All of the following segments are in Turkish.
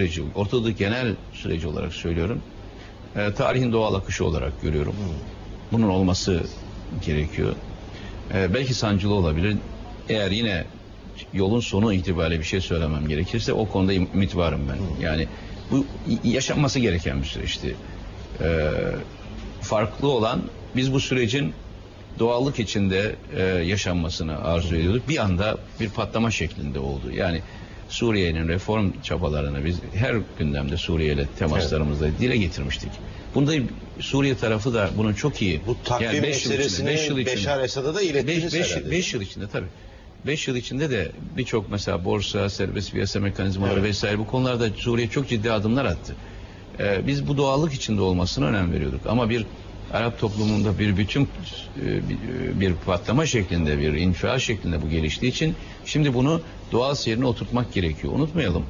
süreci, Ortadoğu genel süreci olarak söylüyorum. E, tarihin doğal akışı olarak görüyorum. Bunun olması gerekiyor. E, belki sancılı olabilir. Eğer yine yolun sonu itibariyle bir şey söylemem gerekirse o konuda ümit varım ben. Yani bu yaşanması gereken bir süreçti. E, farklı olan biz bu sürecin doğallık içinde e, yaşanmasını arzu ediyorduk. Bir anda bir patlama şeklinde oldu. Yani Suriye'nin reform çabalarını biz her gündemde Suriye ile temaslarımızda dile getirmiştik. Bunda Suriye tarafı da bunun çok iyi. Bu takvim Yani beş meselesini beş yıl içinde. Beşar Esad'a da ilettiniz 5 herhalde. 5 yıl içinde tabii. 5 yıl içinde de birçok mesela borsa, serbest piyasa mekanizmaları Evet. vesaire bu konularda Suriye çok ciddi adımlar attı. Ee, biz bu doğallık içinde olmasına önem veriyorduk. Ama bir Arap toplumunda bir bütün e, bir- bir patlama şeklinde bir infial şeklinde bu geliştiği için şimdi bunu doğal seyrine oturtmak gerekiyor. Unutmayalım.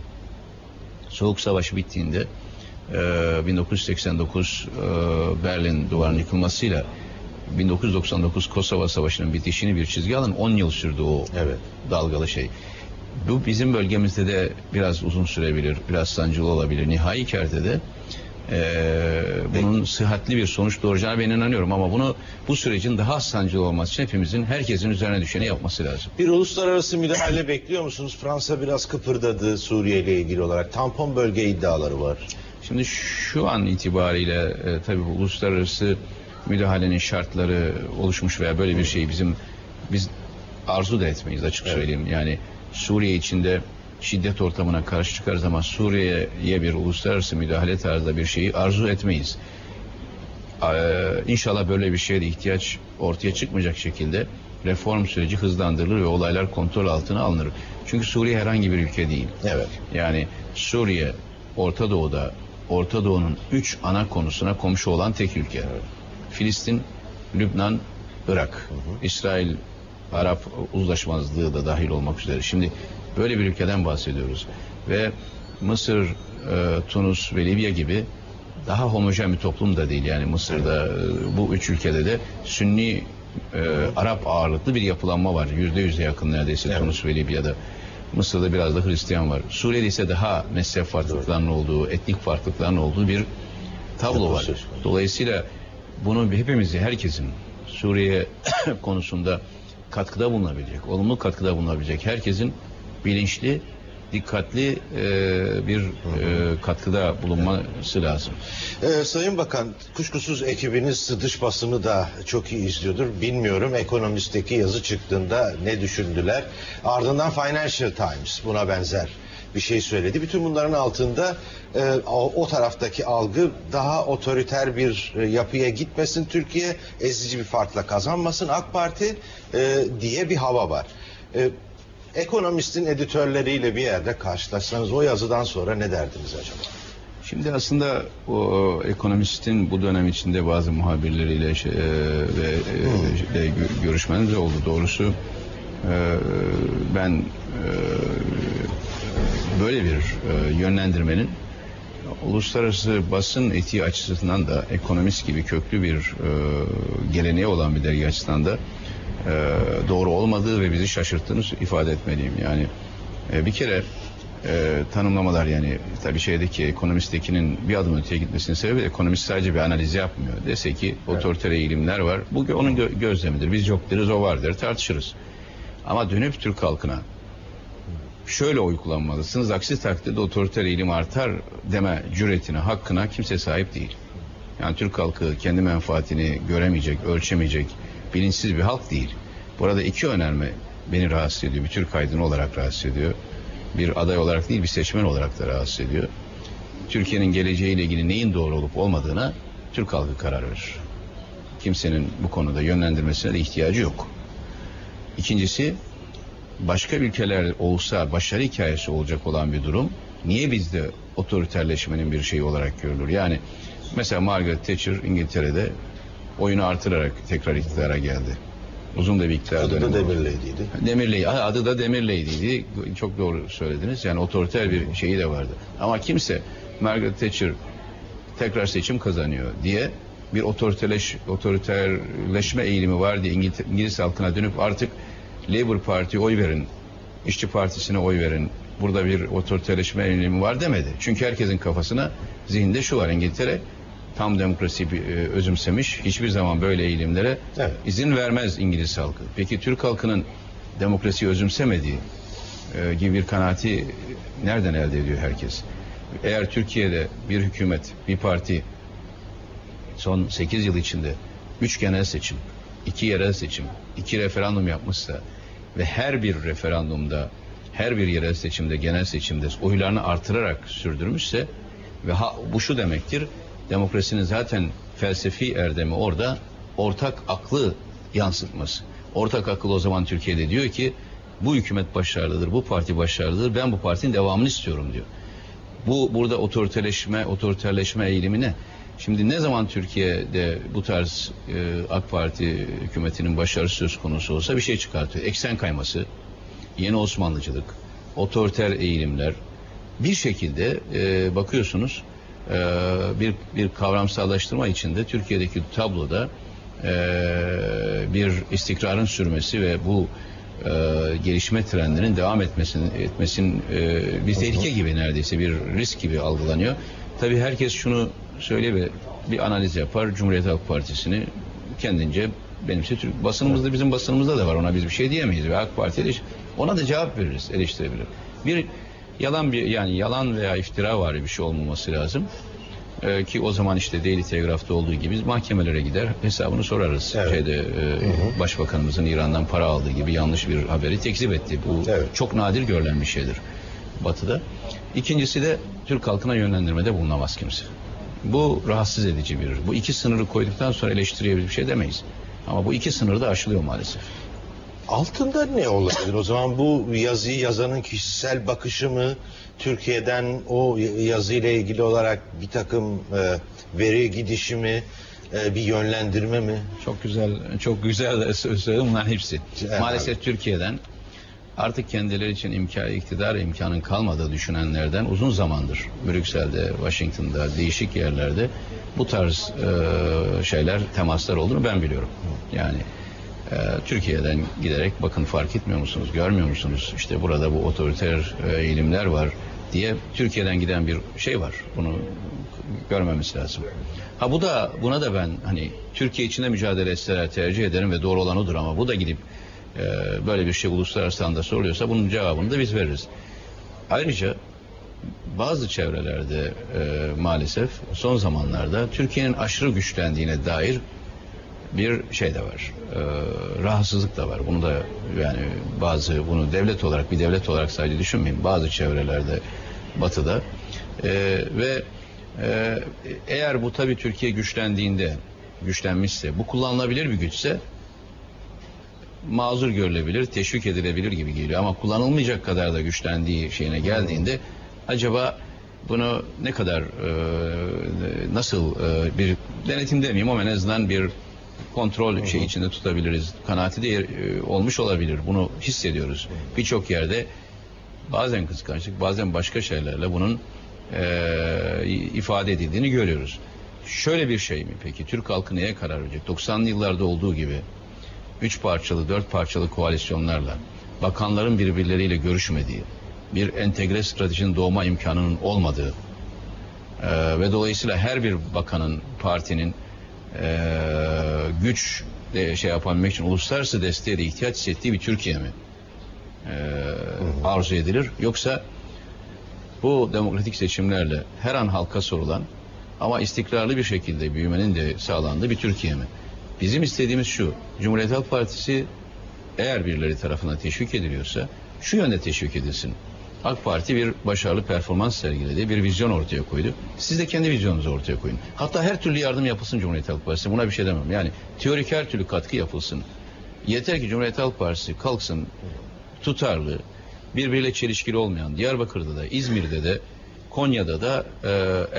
Soğuk Savaşı bittiğinde e, 1989 e, Berlin duvarının yıkılmasıyla 1999 Kosova Savaşı'nın bitişini bir çizgi alın 10 yıl sürdü o Evet. dalgalı şey. Bu bizim bölgemizde de biraz uzun sürebilir, biraz sancılı olabilir. Nihai kertede e, bunun sıhhatli bir sonuç doğuracağına ben inanıyorum ama bunu bu sürecin daha sancılı olması için hepimizin herkesin üzerine düşeni yapması lazım. Bir uluslararası müdahale bekliyor musunuz? Fransa biraz kıpırdadı Suriye ile ilgili olarak. Tampon bölge iddiaları var. Şimdi şu an itibariyle e, tabii bu uluslararası müdahalenin şartları oluşmuş veya böyle bir şeyi bizim biz arzu da etmeyiz açık Evet. söyleyeyim. Yani Suriye içinde şiddet ortamına karşı çıkarız ama Suriye'ye bir uluslararası müdahale tarzda bir şeyi arzu etmeyiz. Ee, inşallah böyle bir şeye de ihtiyaç ortaya çıkmayacak şekilde reform süreci hızlandırılır ve olaylar kontrol altına alınır. Çünkü Suriye herhangi bir ülke değil. Evet. Yani Suriye, Orta Doğu'da Orta Doğu'nun üç ana konusuna komşu olan tek ülke. Filistin, Lübnan, Irak. İsrail, Arap uzlaşmazlığı da dahil olmak üzere. Şimdi böyle bir ülkeden bahsediyoruz. Ve Mısır, e, Tunus ve Libya gibi daha homojen bir toplum da değil. Yani Mısır'da e, bu üç ülkede de Sünni e, Arap ağırlıklı bir yapılanma var. Yüzde yüze yakın neredeyse Evet. Tunus ve Libya'da. Mısır'da biraz da Hristiyan var. Suriye'de ise daha mezhep farklılıklarının olduğu, etnik farklılıkların olduğu bir tablo var. Dolayısıyla bunu hepimizi, herkesin Suriye konusunda katkıda bulunabilecek, olumlu katkıda bulunabilecek herkesin bilinçli, dikkatli e, bir e, katkıda bulunması lazım. Ee, Sayın Bakan, kuşkusuz ekibiniz dış basını da çok iyi izliyordur. Bilmiyorum ekonomisteki yazı çıktığında ne düşündüler. Ardından Financial Times buna benzer bir şey söyledi. Bütün bunların altında e, o, o taraftaki algı daha otoriter bir e, yapıya gitmesin Türkiye, ezici bir farkla kazanmasın AK Parti e, diye bir hava var. E, ekonomistin editörleriyle bir yerde karşılaşsanız o yazıdan sonra ne derdiniz acaba? Şimdi aslında o ekonomistin bu dönem içinde bazı muhabirleriyle şey, e, ve e, de gö- görüşmeniz oldu. Doğrusu e, ben e, böyle bir e, yönlendirmenin uluslararası basın etiği açısından da ekonomist gibi köklü bir e, geleneği olan bir dergi açısından da doğru olmadığı ve bizi şaşırttığını ifade etmeliyim. Yani e, bir kere e, tanımlamalar yani tabii şeydeki ekonomistekinin bir adım öteye gitmesinin sebebi ekonomist sadece bir analiz yapmıyor. Dese ki otoriter eğilimler var. Bu onun gö- gözlemidir. Biz yok deriz o var der tartışırız. Ama dönüp Türk halkına şöyle oy kullanmalısınız. Aksi takdirde otoriter eğilim artar deme cüretine, hakkına kimse sahip değil. Yani Türk halkı kendi menfaatini göremeyecek, ölçemeyecek, bilinçsiz bir halk değil. Burada iki önerme beni rahatsız ediyor. Bir Türk aydını olarak rahatsız ediyor. Bir aday olarak değil, bir seçmen olarak da rahatsız ediyor. Türkiye'nin geleceğiyle ilgili neyin doğru olup olmadığına Türk halkı karar verir. Kimsenin bu konuda yönlendirmesine de ihtiyacı yok. İkincisi başka ülkeler olsa başarı hikayesi olacak olan bir durum niye bizde otoriterleşmenin bir şeyi olarak görülür? Yani mesela Margaret Thatcher İngiltere'de oyunu artırarak tekrar iktidara geldi. Uzun da bir iktidar Adı da dönemi oldu. Demirley'diydi. Demirley, adı da Demirley'diydi. Çok doğru söylediniz. Yani otoriter bir şeyi de vardı. Ama kimse Margaret Thatcher tekrar seçim kazanıyor diye bir otoriterleş, otoriterleşme eğilimi var diye İngiliz, İngiliz halkına dönüp artık Labour Parti'ye oy verin, İşçi Partisi'ne oy verin, burada bir otoriterleşme eğilimi var demedi. Çünkü herkesin kafasına zihinde şu var İngiltere tam demokrasi bir, e, özümsemiş. Hiçbir zaman böyle eğilimlere Evet. izin vermez İngiliz halkı. Peki Türk halkının demokrasiyi özümsemediği e, gibi bir kanaati nereden elde ediyor herkes? Eğer Türkiye'de bir hükümet, bir parti son 8 yıl içinde 3 genel seçim, 2 yerel seçim, 2 referandum yapmışsa ve her bir referandumda, her bir yerel seçimde, genel seçimde oylarını artırarak sürdürmüşse ve ha, bu şu demektir, demokrasinin zaten felsefi erdemi orada ortak aklı yansıtması. Ortak akıl o zaman Türkiye'de diyor ki bu hükümet başarılıdır, bu parti başarılıdır, ben bu partinin devamını istiyorum diyor. Bu burada otoriterleşme, otoriterleşme eğilimi ne? Şimdi ne zaman Türkiye'de bu tarz e, AK Parti hükümetinin başarısı söz konusu olsa bir şey çıkartıyor. Eksen kayması, yeni Osmanlıcılık, otoriter eğilimler bir şekilde e, bakıyorsunuz e, bir bir kavramsallaştırma içinde Türkiye'deki tabloda e, bir istikrarın sürmesi ve bu e, gelişme trendinin devam etmesinin etmesin e, bir tehlike gibi neredeyse bir risk gibi algılanıyor. Tabii herkes şunu söyle ve bir analiz yapar. Cumhuriyet Halk Partisi'ni kendince benimse Türk basınımızda bizim basınımızda da var. Ona biz bir şey diyemeyiz ve AK Parti ona da cevap veririz, eleştirebilir. Bir yalan bir yani yalan veya iftira var bir şey olmaması lazım. Ee, ki o zaman işte Daily Telegraph'ta olduğu gibi biz mahkemelere gider hesabını sorarız. Evet. Şeyde e, başbakanımızın İran'dan para aldığı gibi yanlış bir haberi tekzip etti. Bu Evet. çok nadir görülen bir şeydir Batı'da. İkincisi de Türk halkına yönlendirmede bulunamaz kimse. Bu rahatsız edici bir. Bu iki sınırı koyduktan sonra eleştiriye bir şey demeyiz. Ama bu iki sınır da aşılıyor maalesef. Altında ne olabilir? O zaman bu yazıyı yazanın kişisel bakışı mı? Türkiye'den o yazıyla ilgili olarak bir takım e, veri gidişi mi? E, bir yönlendirme mi? Çok güzel, çok güzel söz söyledin bunların hepsi. Evet. Maalesef Türkiye'den artık kendileri için imkan, iktidar imkanın kalmadığı düşünenlerden uzun zamandır Brüksel'de, Washington'da, değişik yerlerde bu tarz e, şeyler, temaslar olduğunu ben biliyorum. Yani e, Türkiye'den giderek bakın fark etmiyor musunuz, görmüyor musunuz? İşte burada bu otoriter e, eğilimler var diye Türkiye'den giden bir şey var. Bunu görmemiz lazım. Ha bu da buna da ben hani Türkiye içinde mücadele etseler tercih ederim ve doğru olan odur ama bu da gidip e, böyle bir şey uluslararası anda soruluyorsa bunun cevabını da biz veririz. Ayrıca bazı çevrelerde e, maalesef son zamanlarda Türkiye'nin aşırı güçlendiğine dair bir şey de var. E, rahatsızlık da var. Bunu da yani bazı bunu devlet olarak bir devlet olarak sadece düşünmeyin. Bazı çevrelerde batıda e, ve e, eğer bu tabii Türkiye güçlendiğinde güçlenmişse bu kullanılabilir bir güçse mazur görülebilir, teşvik edilebilir gibi geliyor. Ama kullanılmayacak kadar da güçlendiği şeyine geldiğinde acaba bunu ne kadar e, nasıl e, bir denetim demeyeyim ama en azından bir kontrol şey içinde tutabiliriz. Kanaati de e, olmuş olabilir. Bunu hissediyoruz. Birçok yerde bazen kıskançlık, bazen başka şeylerle bunun e, ifade edildiğini görüyoruz. Şöyle bir şey mi peki? Türk halkı neye karar verecek? 90'lı yıllarda olduğu gibi üç parçalı, dört parçalı koalisyonlarla bakanların birbirleriyle görüşmediği, bir entegre stratejinin doğma imkanının olmadığı e, ve dolayısıyla her bir bakanın, partinin güç de şey yapabilmek için uluslararası desteğe de ihtiyaç hissettiği bir Türkiye mi e, arzu edilir? Yoksa bu demokratik seçimlerle her an halka sorulan ama istikrarlı bir şekilde büyümenin de sağlandığı bir Türkiye mi? Bizim istediğimiz şu, Cumhuriyet Halk Partisi eğer birileri tarafından teşvik ediliyorsa şu yönde teşvik edilsin. AK Parti bir başarılı performans sergiledi, bir vizyon ortaya koydu. Siz de kendi vizyonunuzu ortaya koyun. Hatta her türlü yardım yapılsın Cumhuriyet Halk Partisi. Buna bir şey demem. Yani teorik her türlü katkı yapılsın. Yeter ki Cumhuriyet Halk Partisi kalksın, tutarlı, birbiriyle çelişkili olmayan Diyarbakır'da da, İzmir'de de, Konya'da da, e,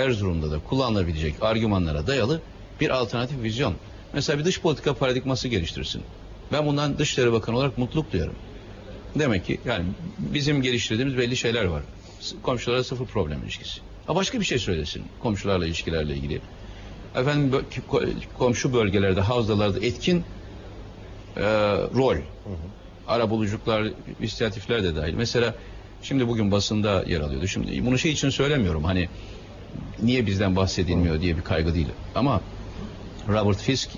Erzurum'da da kullanılabilecek argümanlara dayalı bir alternatif vizyon. Mesela bir dış politika paradigması geliştirsin. Ben bundan Dışişleri Bakanı olarak mutluluk duyarım. Demek ki yani bizim geliştirdiğimiz belli şeyler var. Komşulara sıfır problem ilişkisi. Ha başka bir şey söylesin komşularla ilişkilerle ilgili. Efendim komşu bölgelerde, havzalarda etkin e, rol. Ara buluculuklar, inisiyatifler de dahil. Mesela Şimdi bugün basında yer alıyordu. Şimdi bunu şey için söylemiyorum. Hani niye bizden bahsedilmiyor diye bir kaygı değil. Ama Robert Fisk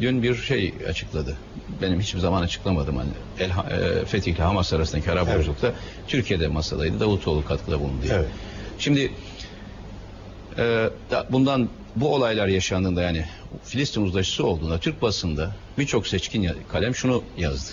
dün bir şey açıkladı. Benim hiçbir zaman açıklamadım hani. El, e, Fetih ile Hamas arasındaki Arap Evet. bozukta Türkiye'de masadaydı. Davutoğlu katkıda bulundu. diye. Evet. Şimdi e, da- bundan bu olaylar yaşandığında yani Filistin uzlaşısı olduğunda Türk basında birçok seçkin kalem şunu yazdı.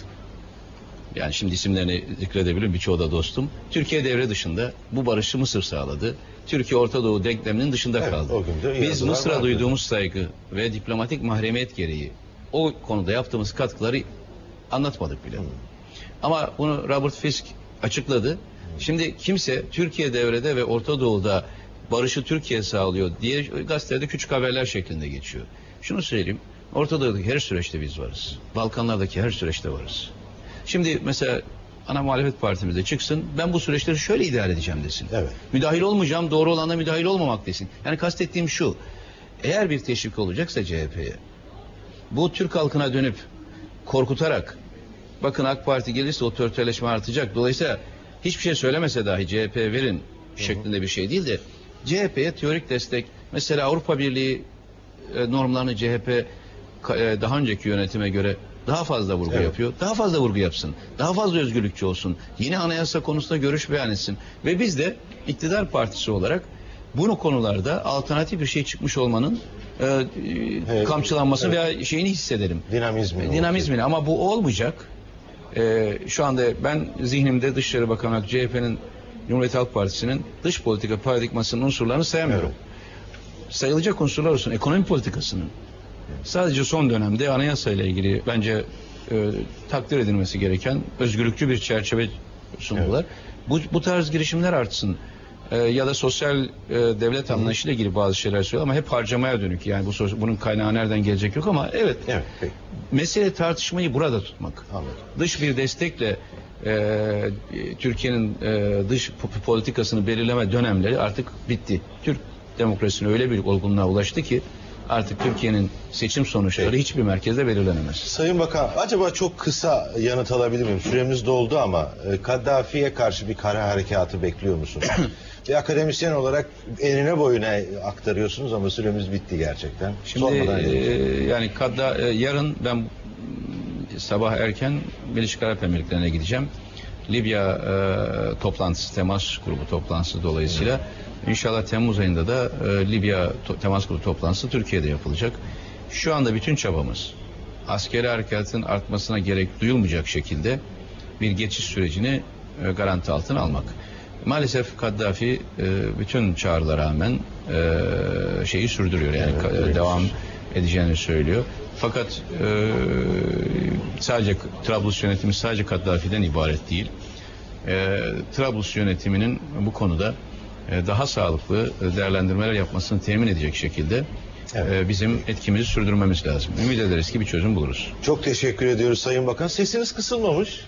Yani şimdi isimlerini zikredebilirim birçoğu da dostum. Türkiye devre dışında bu barışı Mısır sağladı. Türkiye Orta Doğu denkleminin dışında Evet, kaldı. Biz Mısır'a vardı. duyduğumuz saygı ve diplomatik mahremiyet gereği o konuda yaptığımız katkıları anlatmadık bile. Ama bunu Robert Fisk açıkladı. Şimdi kimse Türkiye devrede ve Orta Doğu'da barışı Türkiye sağlıyor diye gazetede küçük haberler şeklinde geçiyor. Şunu söyleyeyim. Orta Doğu'daki her süreçte biz varız. Balkanlardaki her süreçte varız. Şimdi mesela ana muhalefet partimizde çıksın ben bu süreçleri şöyle idare edeceğim desin. Evet. Müdahil olmayacağım doğru olanda müdahil olmamak desin. Yani kastettiğim şu. Eğer bir teşvik olacaksa CHP'ye bu Türk halkına dönüp korkutarak bakın AK Parti gelirse otoriterleşme artacak. Dolayısıyla hiçbir şey söylemese dahi CHP verin şeklinde bir şey değil de CHP'ye teorik destek mesela Avrupa Birliği e, normlarını CHP e, daha önceki yönetime göre daha fazla vurgu Evet. yapıyor. Daha fazla vurgu yapsın. Daha fazla özgürlükçü olsun. Yeni anayasa konusunda görüş beyan etsin. Ve biz de iktidar partisi olarak bunu konularda alternatif bir şey çıkmış olmanın e, e, Evet. kamçılanması veya şeyini hissedelim. Dinamizmi. Dinamizmini ama bu olmayacak. Ee, şu anda ben zihnimde Dışişleri Bakanı CHP'nin Cumhuriyet Halk Partisi'nin dış politika paradigmasının unsurlarını sayamıyorum. Sayılacak unsurlar olsun. Ekonomi politikasının. Sadece son dönemde anayasa ile ilgili bence e, takdir edilmesi gereken özgürlükçü bir çerçeve sundular. Bu, bu tarz girişimler artsın. E, ya da sosyal e, devlet anlayışıyla ilgili bazı şeyler söylüyor ama hep harcamaya dönük. Yani bu bunun kaynağı nereden gelecek yok ama evet Evet. Peki. mesele tartışmayı burada tutmak. Anladım. Dış bir destekle e, Türkiye'nin e, dış po- politikasını belirleme dönemleri artık bitti. Türk demokrasinin öyle bir olgunluğa ulaştı ki artık Türkiye'nin seçim sonuçları hiçbir merkezde belirlenemez. Sayın Bakan, acaba çok kısa yanıt alabilir miyim? Süremiz doldu ama e, Kaddafi'ye karşı bir kara harekatı bekliyor musunuz? bir akademisyen olarak eline boyuna aktarıyorsunuz ama süremiz bitti gerçekten. Şimdi Sormadan e, edeyim. yani kadda e, yarın ben sabah erken Birleşik Arap Emirlikleri'ne gideceğim. Libya e, toplantısı, temas grubu toplantısı dolayısıyla inşallah Temmuz ayında da e, Libya to- temas grubu toplantısı Türkiye'de yapılacak. Şu anda bütün çabamız askeri harekatın artmasına gerek duyulmayacak şekilde bir geçiş sürecini e, garanti altına almak. Maalesef Kaddafi e, bütün çağrılara rağmen e, şeyi sürdürüyor yani Evet, ka- devam edeceğini söylüyor. Fakat e, sadece Trablus yönetimi sadece Kaddafi'den ibaret değil. E, Trablus yönetiminin bu konuda e, daha sağlıklı değerlendirmeler yapmasını temin edecek şekilde Evet. e, bizim etkimizi sürdürmemiz lazım. Ümit ederiz ki bir çözüm buluruz. Çok teşekkür ediyoruz Sayın Bakan. Sesiniz kısılmamış.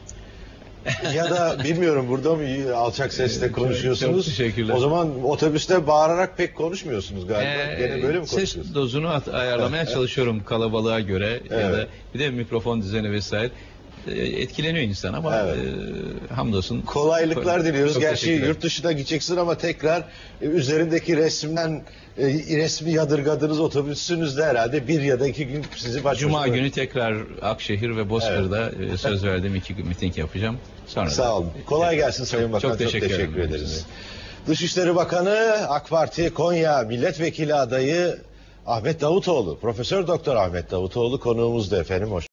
ya da bilmiyorum burada mı alçak sesle konuşuyorsunuz? çok teşekkürler. O zaman otobüste bağırarak pek konuşmuyorsunuz galiba. Ee, Gene böyle mi ses konuşuyorsunuz? dozunu at- ayarlamaya çalışıyorum kalabalığa göre ya Evet. da bir de mikrofon düzeni vesaire. Ee, etkileniyor insan ama Evet. e, hamdolsun. Kolaylıklar diliyoruz. Çok Gerçi yurt dışına gideceksin ama tekrar e, üzerindeki resimden e, resmi yadırgadığınız otobüsünüzde herhalde bir ya da iki gün sizi baş Cuma günü tekrar Akşehir ve Bozkır'da e, söz verdim iki miting yapacağım. Sonra da- Sağ olun. Kolay gelsin Sayın Çok- Bakan. çok teşekkür ederim. ederiz. Dışişleri Bakanı AK Parti Konya Milletvekili adayı Ahmet Davutoğlu, Profesör Doktor Ahmet Davutoğlu konuğumuzdu efendim. Hoş